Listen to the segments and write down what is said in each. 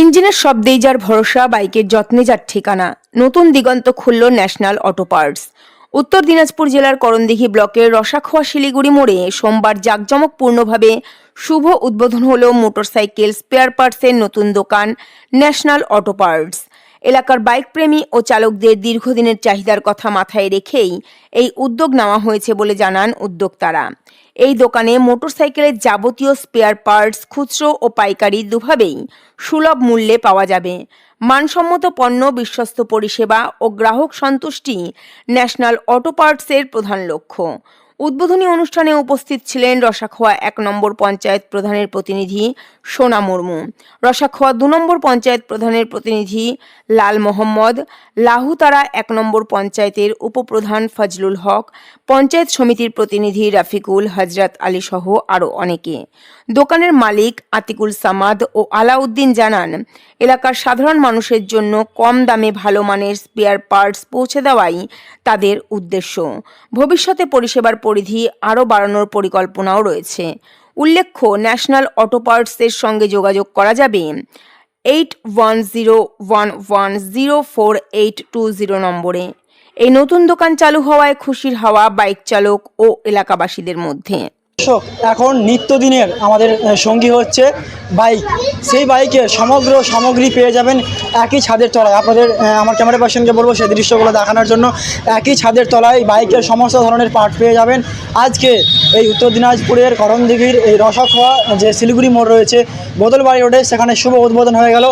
ইঞ্জিনের শব্দেই যার ভরসা, বাইকের যত্নে যার ঠিকানা। নতুন দিগন্ত খুলল ন্যাশনাল অটো পার্টস। উত্তর দিনাজপুর জেলার করণদিঘি ব্লকের রসাখোয়া শিলিগুড়ি মোড়ে সোমবার জাঁকজমকপূর্ণভাবে শুভ উদ্বোধন হল মোটরসাইকেল স্পেয়ার পার্টসের নতুন দোকান ন্যাশনাল অটো পার্টস। এলাকার বাইক প্রেমী ও চালকদের দীর্ঘদিনের চাহিদার কথা মাথায় রেখেই এই উদ্যোগ নেওয়া হয়েছে বলে জানান উদ্যোক্তারা। এই দোকানে মোটরসাইকেলের যাবতীয় স্পেয়ার পার্টস, খুচরো ও পাইকারি দুভাবেই সুলভ মূল্যে পাওয়া যাবে। মানসম্মত পণ্য, বিশ্বস্ত পরিষেবা ও গ্রাহক সন্তুষ্টি ন্যাশনাল অটো পার্টসের প্রধান লক্ষ্য। উদ্বোধনী অনুষ্ঠানে উপস্থিত ছিলেন রসাখোয়া এক নম্বর পঞ্চায়েত প্রধানের প্রতিনিধি সোনা মুর্মু। রসাখোয়া দু নম্বর পঞ্চায়েত প্রধানের প্রতিনিধি লাল মোহাম্মদ। লাহুতারা এক নম্বর পঞ্চায়েতের উপপ্রধান ফজলুল হক। পঞ্চায়েত সমিতির প্রতিনিধি রাফিকুল, হজরত আলী সহ আরও অনেকে। দোকানের মালিক আতিকুল সামাদ ও আলাউদ্দিন জানান, এলাকার সাধারণ মানুষের জন্য কম দামে ভালো মানের স্পেয়ার পার্টস পৌঁছে দেওয়াই তাদের উদ্দেশ্য। ভবিষ্যতে পরিষেবার পরিধি আরও বাড়ানোর পরিকল্পনাও রয়েছে। উল্লেখ্য, ন্যাশনাল অটো পার্টসের সঙ্গে যোগাযোগ করা যাবে। Eight one zero one one zero four eight two zero নম্বরে। এই নতুন দোকান চালু হওয়ায় খুশির হাওয়া বাইক চালক ও এলাকাবাসীদের মধ্যে। দর্শক, এখন নিত্যদিনের আমাদের সঙ্গী হচ্ছে বাইক। সেই বাইকের সমগ্র সামগ্রী পেয়ে যাবেন একই ছাদের তলায়। আপনাদের আমার ক্যামেরা পার্সনকে বলব, সেই দৃশ্যগুলো দেখানোর জন্য একই ছাদের তলায় বাইকের সমস্ত ধরনের পার্ট পেয়ে যাবেন। আজকে এই উত্তর দিনাজপুরের করণদিঘির এই রসখোয়া, যে শিলিগুড়ি মোড় রয়েছে বদলবাড়ি রোডে, সেখানে শুভ উদ্বোধন হয়ে গেল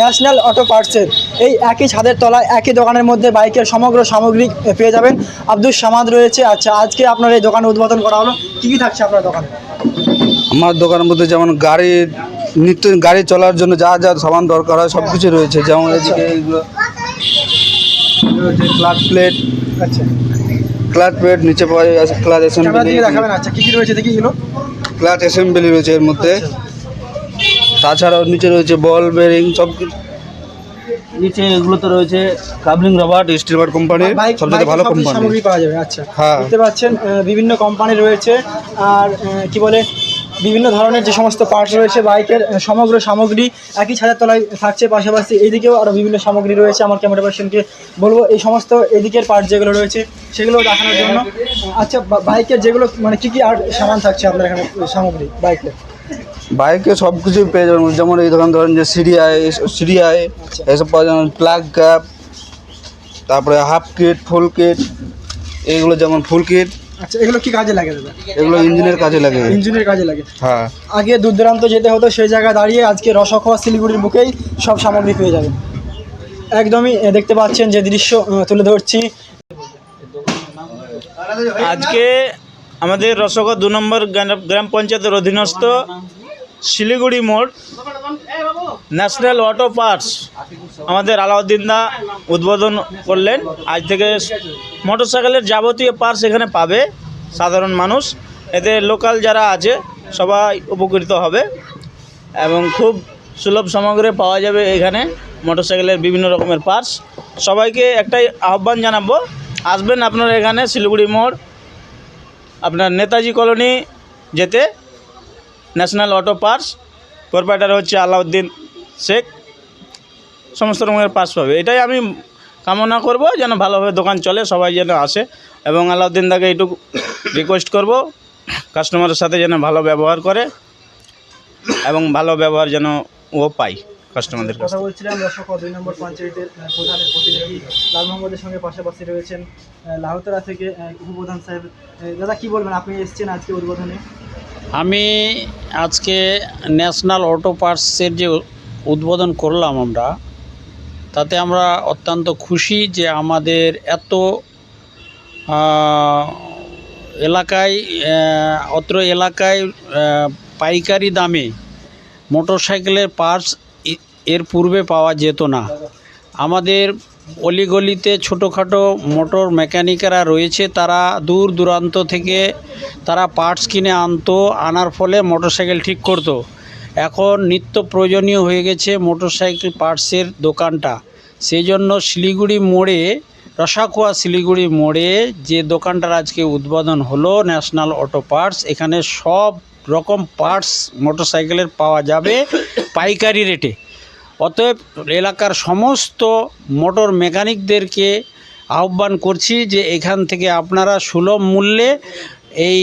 ন্যাশনাল অটো পার্টসের। এই একই ছাদের তলায়, একই দোকানের মধ্যে বাইকের সমগ্র সামগ্রী পেয়ে যাবেন। আব্দুল সামাদ রয়েছে। আচ্ছা আজকে আপনার এই দোকান উদ্বোধন করা হলো। কী কী থাকছে আপনার দোকানে? আমার দোকানের মধ্যে যেমন গাড়ি নিত্য গাড়ি চলার জন্য যা যা সামান দরকার হয় সব কিছু রয়েছে। যেমন এদিকে এইগুলো। ক্লাচ প্লেট আচ্ছা। ক্লাচ প্লেট নিচে পাওয়া যায় ক্যামেরা অ্যাসেম্বলি আচ্ছা কী কী রয়েছে দেখি এগুলো? ক্লাচ অ্যাসেম্বলি রয়েছে এর মধ্যে। তাছাড়াও নিচে রয়েছে বল বেরিং সব কিছু নিচে এগুলোতে রয়েছে কাবলিং রবার স্টিল বার কোম্পানির বাইক সবচেয়ে ভালো কোম্পানি সামগ্রী পাওয়া যাবে আচ্ছা। হ্যাঁ। দেখতে পাচ্ছেন বিভিন্ন কোম্পানি রয়েছে আর কি বলে বিভিন্ন ধরনের যে সমস্ত পার্টস রয়েছে বাইকের সমগ্র সামগ্রী একই ছাদের তলায় থাকছে পাশাপাশি এইদিকেও আরও বিভিন্ন সামগ্রী রয়েছে আমার ক্যামেরা পার্সনকে বলব। এই সমস্ত এদিকের পার্ট যেগুলো রয়েছে সেগুলো দেখানোর জন্য। আচ্ছা বাইকের যেগুলো মানে কী কী আর সামান থাকছে আপনার এখানে সামগ্রী বাইকের? বাইকে সব কিছুই পেয়ে যাবেন। যেমন এই দোকান ধরেন যে সিরিয়ায় সিরিয়ায় এসব পাওয়া যাবে প্লাগ গ্যাপ তারপরে হাফ কিট ফুল কিট এইগুলো যেমন ফুল কিট আচ্ছা এগুলো কি কাজে লাগে দাদা? এগুলো ইঞ্জিনের কাজে লাগে। ইঞ্জিনের কাজে লাগে। হ্যাঁ। আগে দূর দূরান্ত যেতে হতো সেই জায়গায় দাঁড়িয়ে আজকে রসখোয়া শিলিগুড়ির বুকেই সব সামগ্রী পেয়ে যাবেন। একদমই দেখতে পাচ্ছেন যে দৃশ্য তুলে ধরছি। আজকে আমাদের রসগো দু নম্বর গ্রাম- গ্রাম পঞ্চায়েতের অধীনস্থ শিলিগুড়ি মোড় ন্যাশনাল অটো পার্টস আমাদের আলাউদ্দিন দা উদ্বোধন করলেন। আজ থেকে মোটরসাইকেলের যাবতীয় পার্টস এখানে পাবে সাধারণ মানুষ। এতে লোকাল যারা আছে, সবাই উপকৃত হবে এবং খুব সুলভ সামগ্রী পাওয়া যাবে এখানে মোটরসাইকেলের বিভিন্ন রকমের পার্টস সবাইকে একটাই আহ্বান জানাব, আসবেন আপনারা এখানে শিলিগুড়ি মোড়, আপনার নেতাজি কলোনি যেতে। ন্যাশনাল অটো পার্স প্রোপাইটার হচ্ছে আলাউদ্দিন শেখ। সমস্ত রকমের পার্স পাবে। এটাই আমি কামনা করব যেন ভালোভাবে দোকান চলে সবাই যেন আসে। এবং আলাউদ্দিন দাকে এইটুকু রিকোয়েস্ট করব কাস্টমারের সাথে যেন ভালো ব্যবহার করে এবং ভালো ব্যবহার যেন ও পাই কাস্টমারদের কথা বলছিলাম রসখোয়া দুই নম্বর পঞ্চায়েতের প্রধানের প্রতিনিধি লাল মোহাম্মদের সঙ্গে পাশাপাশি রয়েছেন লাহুতরা থেকে উপপ্রধান সাহেব। দাদা কি বলবেন? আপনি এসেছেন আজকে উদ্বোধনে। আমি আজকে ন্যাশনাল অটো পার্টসের যে উদ্বোধন করলাম আমরা, তাতে আমরা অত্যন্ত খুশি যে আমাদের এত এলাকায় অত্র এলাকায় পাইকারি দামে মোটরসাইকেলের পার্টস এর পূর্বে পাওয়া যেত না। আমাদের অলিগলিতে ছোটোখাটো মোটর মেকানিকেরা রয়েছে, তারা দূর দূরান্ত থেকে তারা পার্টস কিনে আনতো, আনার ফলে মোটরসাইকেল ঠিক করতো। এখন নিত্য প্রয়োজনীয় হয়ে গেছে মোটরসাইকেল পার্টসের দোকানটা। সেই জন্য শিলিগুড়ি মোড়ে, রসাকুয়া শিলিগুড়ি মোড়ে যে দোকানটার আজকে উদ্বোধন হলো ন্যাশনাল অটো পার্টস এখানে সব রকম পার্টস মোটরসাইকেলের পাওয়া যাবে পাইকারি রেটে অতএব এলাকার সমস্ত মোটর মেকানিকদেরকে আহ্বান করছি যে এখান থেকে আপনারা সুলভ মূল্যে এই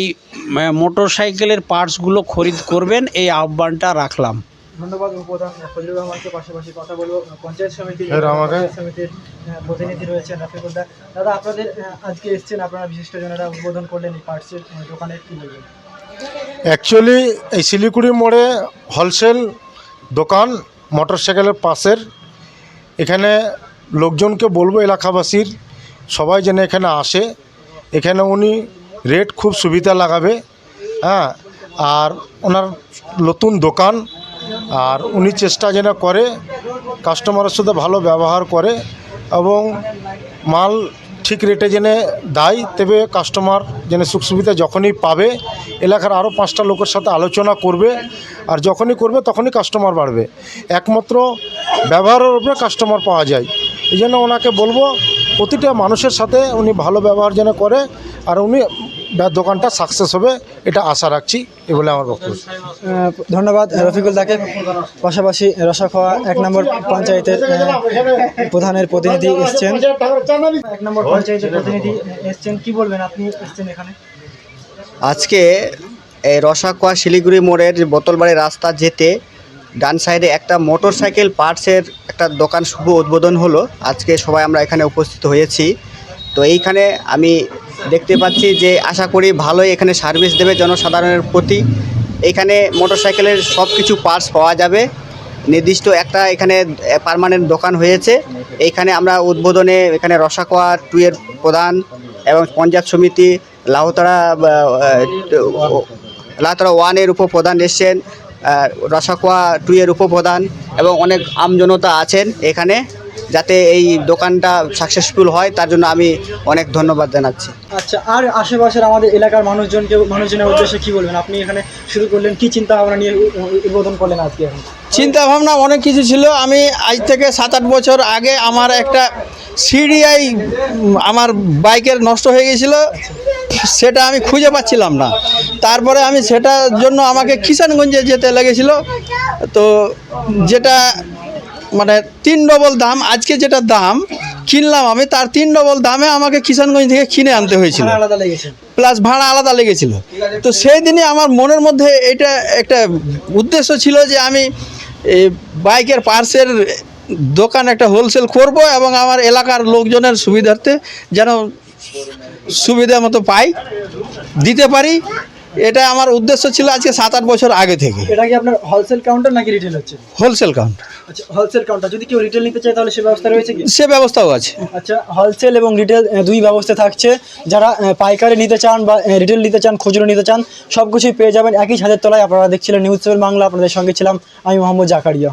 মোটর সাইকেলের পার্টসগুলো খরিদ করবেন এই আহ্বানটা রাখলাম। ধন্যবাদ উপপ্রধান। ফজলুর রহমানকে পাশাপাশি কথা বলব। পঞ্চায়েত সমিতির এর আমাকে- পঞ্চায়েত সমিতির প্রতিনিধি রয়েছেন রাফিকুল দাদা আপনাদের আজকে এসেছেন আপনারা বিশিষ্ট উদ্বোধন করলেন এই পার্টসের আহ, দোকানের বলবেন? অ্যাকচুয়ালি এই শিলিগুড়ি মোড়ে হোলসেল দোকান মোটরসাইকেলের পাশের। এখানে লোকজনকে বলব, এলাকাবাসীর সবাই যেন এখানে আসে। এখানে উনি রেট খুব সুবিধা লাগাবে হ্যাঁ? আর ওনার নতুন দোকান, আর উনি চেষ্টা যেন করে কাস্টমারের সাথে ভালো ব্যবহার করে এবং মাল ঠিক রেটে জেনে দেয়, তবে কাস্টমার যেন সুখ সুবিধা যখনই পাবে, এলাকার আরও পাঁচটা লোকের সাথে আলোচনা করবে, আর যখনই করবে তখনই কাস্টমার বাড়বে। একমাত্র ব্যবহারের উপরে কাস্টমার পাওয়া যায়। এই জন্য ওনাকে বলব, প্রতিটা মানুষের সাথে উনি ভালো ব্যবহার যেন করে, আর উনি দোকানটা সাকসেস হবে এটা আশা রাখছি এ বলে আমার বক্তব্য। ধন্যবাদ রফিকুল দাকে পাশাপাশি রসাখোয়া এক নম্বর পঞ্চায়েতের প্রধানের প্রতিনিধি এসছেন। এক নম্বর পঞ্চায়েতের প্রতিনিধি এসছেন। কি বলবেন? আপনি এসছেন এখানে। আজকে এই রসাকুয়া শিলিগুড়ি মোড়ের বোতলবাড়ি রাস্তা যেতে ডান সাইডে একটা মোটর সাইকেল পার্টসের একটা দোকান শুভ উদ্বোধন হলো। আজকে সবাই আমরা এখানে উপস্থিত হয়েছি। তো এইখানে আমি দেখতে পাচ্ছি যে আশা করি ভালোই এখানে সার্ভিস দেবে জনসাধারণের প্রতি। এখানে মোটরসাইকেলের সব কিছু পার্টস পাওয়া যাবে। নির্দিষ্ট একটা এখানে পারমানেন্ট দোকান হয়েছে। এইখানে আমরা উদ্বোধনে এখানে রসাকোয়া টু এর প্রধান এবং পঞ্চায়েত সমিতি, লাহতরা লাহতরা ওয়ানের উপপ্রধান এসছেন রসাকোয়া টুয়ের উপপ্রধান এবং অনেক আমজনতা আছেন এখানে। যাতে এই দোকানটা সাকসেসফুল হয় তার জন্য আমি অনেক ধন্যবাদ জানাচ্ছি। আচ্ছা আর আশেপাশের আমাদের এলাকার মানুষজনকে মানুষজনের উদ্দেশ্যে কি বলবেন? আপনি এখানে শুরু করলেন কি চিন্তা ভাবনা নিয়ে উদ্বোধন করলেন আজকে এখন? চিন্তা ভাবনা অনেক কিছু ছিল। আমি আজ থেকে সাত আট বছর আগে আমার একটা সিডিআই আমার বাইকের নষ্ট হয়ে গেছিল। সেটা আমি খুঁজে পাচ্ছিলাম না। তারপরে আমি সেটার জন্য আমাকে কিষানগঞ্জে যেতে লেগেছিল। তো যেটা মানে তিন ডবল দাম আজকে যেটা দাম কিনলাম আমি তার তিন ডবল দামে আমাকে কিষানগঞ্জ থেকে কিনে আনতে হয়েছিল। প্লাস ভাড়া আলাদা লেগেছিল। তো সেই দিনই আমার মনের মধ্যে এটা একটা উদ্দেশ্য ছিল যে আমি এই বাইকের পার্সের দোকান একটা হোলসেল করব এবং আমার এলাকার লোকজনের সুবিধার্থে যেন সুবিধা মতো পাই দিতে পারি। এটা আমার উদ্দেশ্য ছিল আজকে সাত আট বছর আগে থেকে। এটা কি আপনার হোলসেল কাউন্টার নাকি রিটেল হচ্ছে? হোলসেল কাউন্টার আচ্ছা হোলসেল কাউন্টার যদি কেউ রিটেল নিতে চায় তাহলে সে ব্যবস্থা রয়েছে কি? সে ব্যবস্থাও আছে। আচ্ছা হোলসেল এবং রিটেল দুই ব্যবস্থা থাকছে। যারা পাইকারি নিতে চান বা রিটেল নিতে চান খুচরো নিতে চান সব কিছুই পেয়ে যাবেন। একই ছাদের তলায় আপনারা দেখছিলেন নিউজ বাংলা আপনাদের সঙ্গে ছিলাম আমি মোহাম্মদ জাকারিয়া।